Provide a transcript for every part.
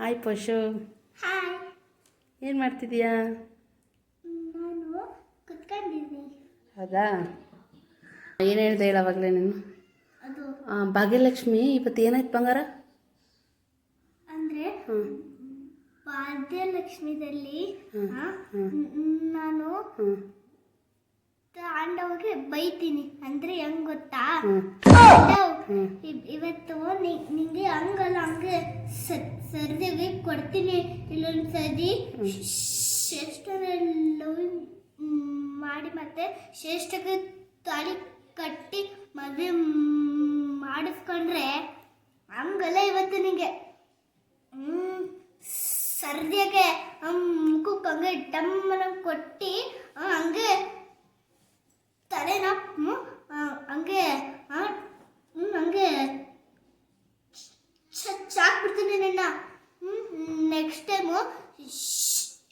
Hi ಪಶು hi ಏನು ಮಾಡ್ತಿದ್ದೀಯಾ ನಾನು ಕುತ್ಕೊಂಡಿದ್ದೀನಿ. ಹೌದಾ? ಏನು ಹೇಳ್ದೆ ಹೇಳವಾಗಲೇ ನೀನು? ಅದು ಭಾಗ್ಯಲಕ್ಷ್ಮಿ ಇವತ್ತು ಏನಾಯ್ತು ಬಂಗಾರ? ಅಂದರೆ ಭಾಗ್ಯಲಕ್ಷ್ಮಿದಲ್ಲಿ ನಾನು ಹ್ಞೂ ತಾಂಡವ್ಗೆ ಬೈತೀನಿ. ಅಂದರೆ ಹೆಂಗ್ ಗೊತ್ತಾ? ಇವತ್ತು ನಿಂಗೆ ಹಂಗಲ್ಲ ಹಂಗೆ ಸರ್ದಿಗೆ ಕೊಡ್ತೀನಿ. ಇಲ್ಲೊಂದು ಸದಿ ಲವ್ ಮಾಡಿ ಮತ್ತೆ ಶ್ರೇಷ್ಠಗೆ ತಾಳಿ ಕಟ್ಟಿ ಮದುವೆ ಮಾಡಿಸ್ಕೊಂಡ್ರೆ ಹಂಗಲ್ಲ ಇವತ್ತು ನಿಂಗೆ. ಹ್ಮ್. ಸರ್ದಿಗೆ ಮುಖಕ್ಕೆ ಹಂಗೆ ಡಮ್ಮನ ಕೊಟ್ಟು ಹಂಗೆ ತಲೆನ ಹ್ಮ್, ಆ, ಹಂಗೆ ಹಂಗೆ ಚಾಕ್ಬಿಡ್ತೀನಿ ನಿನ್ನ. ನೆಕ್ಸ್ಟ್ ಟೈಮು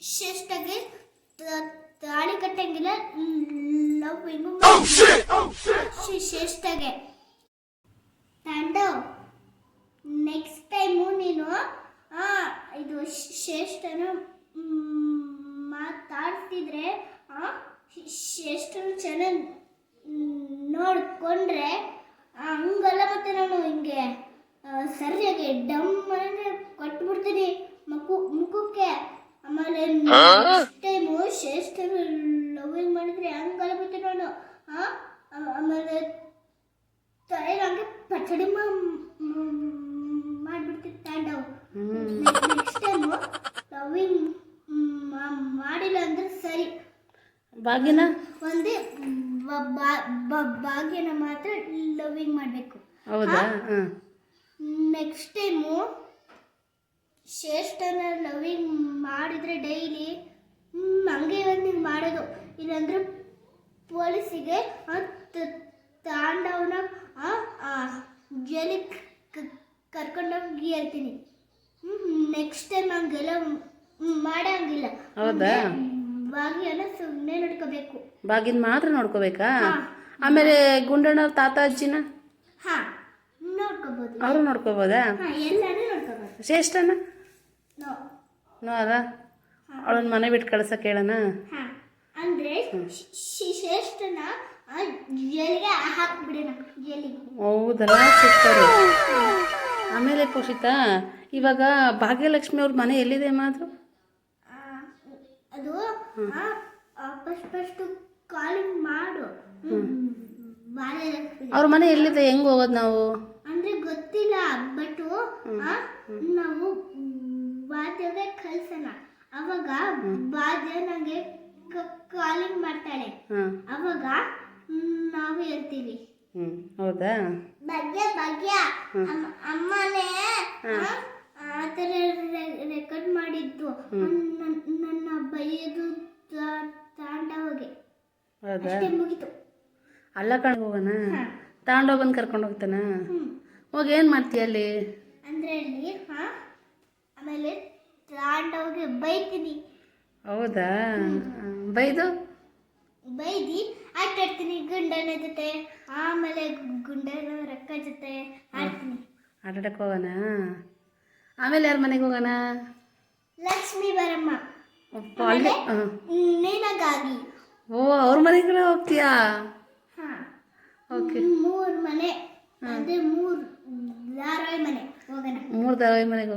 ಶೇಷ್ಟಾಗಿ ತಾಳಿ ಕಟ್ಟಂಗಿಲ್ಲ ಲವ್ ಹಿಂಗು ಶೇಷ್ಟಾಗೆ ತಾಂಡವ್ ನೆಕ್ಸ್ಟ್ ಟೈಮು ನೀನು ಇದು ಶ್ರೇಷ್ಠನ ಮಾತಾಡ್ತಿದ್ರೆ ಶ್ರೇಷ್ಠನ ಚೆನ್ನಾಗಿ ನೋಡ್ಕೊಂಡ್ರೆ ಆ, ಹಂಗಲ್ಲ ಮತ್ತೆ ನಾನು ಹಿಂಗೆ ಸರಿಯಾಗಿ ಡಮ್ ಅಂದ್ರೆ ಕೊಟ್ಬಿಡ್ತೀನಿ ಮಕ್ಕು ಮುಖಕ್ಕೆ. ಆಮೇಲೆ ನೆಕ್ಸ್ಟ್ ಟೈಮು ಲವ್ ಲವಿಂಗ್ ಮಾಡಿದ್ರೆ ಹಂಗಲ್ಲ ಮತ್ತೆ ನಾನು ಆಮೇಲೆ ತಲೆಗೆ ಹಂಗೆ ಪಚಡಿ ಮಾಡಿಬಿಡ್ತೀನಿ ತಾಂಡವ್. ನೆಕ್ಸ್ಟ್ ಟೈಮು ಲವಿಂಗ್ ಮಾಡಿಲ್ಲ ಅಂದ್ರೆ ಸರಿ. ಭಾಗ್ಯನ ಒಂದೇ ಭಾಗ್ಯನ ಮಾತ್ರ ಲವಿಂಗ್ ಮಾಡಬೇಕು. ಹೌದಾ? ನೆಕ್ಸ್ಟ್ ಟೈಮು ಶ್ರೇಷ್ಠನ ಲವಿಂಗ್ ಮಾಡಿದ್ರೆ ಡೈಲಿ ಹಂಗೆ ಒಂದು ಮಾಡೋದು. ಇಲ್ಲಾಂದ್ರೆ ಪೊಲೀಸಿಗೆ ತಾಂಡವನ ಜೈಲಿಗೆ ಕರ್ಕೊಂಡೋಗಿ ಹೇಳ್ತೀನಿ. ನೆಕ್ಸ್ಟ್ ಟೈಮ್ ಹಂಗೆಲ್ಲ ಮಾಡಂಗಿಲ್ಲ. ಹೌದಾ? ಭಾಗ್ಯನ ಸುಮ್ಮನೆ ನೋಡ್ಕೋಬೇಕು. ಭಾಗ್ಯನ ಮಾತ್ರ ನೋಡ್ಕೋಬೇಕಾ? ಆಮೇಲೆ ಗುಂಡಣ್ಣವ್ರ ತಾತ ಅಜ್ಜಿನ ಹಾ ಅವರು ನೋಡ್ಕೋಬೋದಾ? ಹಾ ಎಲ್ಲಾನು ನೋಡ್ಕೋಬೋದು. ಶ್ರೇಷ್ಠನ? ನೋ. ನೋಡ ಅವಳನ್ನ ಮನೆ ಬಿಟ್ಟು ಕಳ್ಸಕ್ಕೆ ಹೇಳೋಣ ಹಾ ಅಂದ್ರೆ ಶಿ- ಶ್ರೇಷ್ಠನ ಆ, ಜೈಲಿಗೆ ಹಾಕ್ಬಿಡೋಣ ಜೈಲಿಗೆ. ಹೌದಲ್ಲ ಸಿಗ್ತಾರೆ ಆಮೇಲೆ ಪೋಷಿತಾ ಇವಾಗ ಭಾಗ್ಯಲಕ್ಷ್ಮಿ ಅವ್ರ ಮನೆ ಎಲ್ಲಿದೆ ಮಾತು ಆ, ಅದು ಫಸ್ಟ್ ಫಸ್ಟ್ ಕಾಲಿಂಗ್ ಮಾಡು. ಅವ್ರ ಮನೆ ಎಲ್ಲಿದೆ? ಹೆಂಗ್ ಹೋಗೋದು ನಾವು? ಅಂದ್ರೆ ಗೊತ್ತಿಲ್ಲ ಬಟ್ ನಾವು ಬಾದ್ಯಗೆ ಕಳ್ಸೋಣ. ಅವಾಗ ಬಾದ್ಯ ನಂಗೆ ಕಾಲಿಂಗ್ ಮಾಡ್ತಾಳೆ. ಅವಾಗ ನಾವು ಹೇಳ್ತೀವಿ. ಹೌದಾ? ಭಾಗ್ಯ ಭಾಗ್ಯ. ಅಮ್ಮ- ಅಮ್ಮನೇ ಆ, ಥರ ರೆಕಾರ್ಡ್ ಮಾಡಿದ್ದು. ನನ್- ನನ್ನ ಬೈಯೋದು ತಾ- ತಾಂಡವಗೆ ಹೌದಾ ಅಷ್ಟೇ ಮುಗೀತು. ಅಲ್ಲ ಕಣ್ ಹೋಗೋಣ. ತಗೊಂಡೋಗಿ ಬಂದು ಕರ್ಕೊಂಡು ಹೋಗ್ತಾನ? ಹೋಗಿ ಏನು ಮಾಡ್ತೀಯ ಅಲ್ಲಿ? ಅಂದ್ರೆ ಅಲ್ಲಿ ಹಾ? ಆಮೇಲೆ ತಾಂಡವಗೆ ಬೈತೀನಿ. ಹೌದಾ? ಬೈದು? ಬೈದಿ ಆಟಾಡ್ತೀನಿ ಗುಂಡನ ಜೊತೆ. ಆಮೇಲೆ ಗುಂಡನ ರಕ್ಕ ಜೊತೆ ಆಡ್ತೀನಿ. ಆಟಾಡಕ್ಕೆ ಹೋಗೋಣ ಆಮೇಲೆ ಯಾರ ಮನೆಗೆ ಹೋಗೋಣ ಲಕ್ಷ್ಮೀ ಬರಮ್ಮ. ಅಪ್ಪ, ಅಲ್ಲಿ ನಿನಗಾಗಿ ಓ ಅವ್ರ ಮನೆಗೆ ಹೋಗ್ತೀಯಾ? ಓಕೆ ಮೂರು ಮನೆ. ಅದೇ ಮೂರು ಧಾರಾವಾಹಿ ಮನೆ ಹೋಗೋಣ. ಮೂರು ಧಾರಾವಾಹಿ ಮನೆಗೆ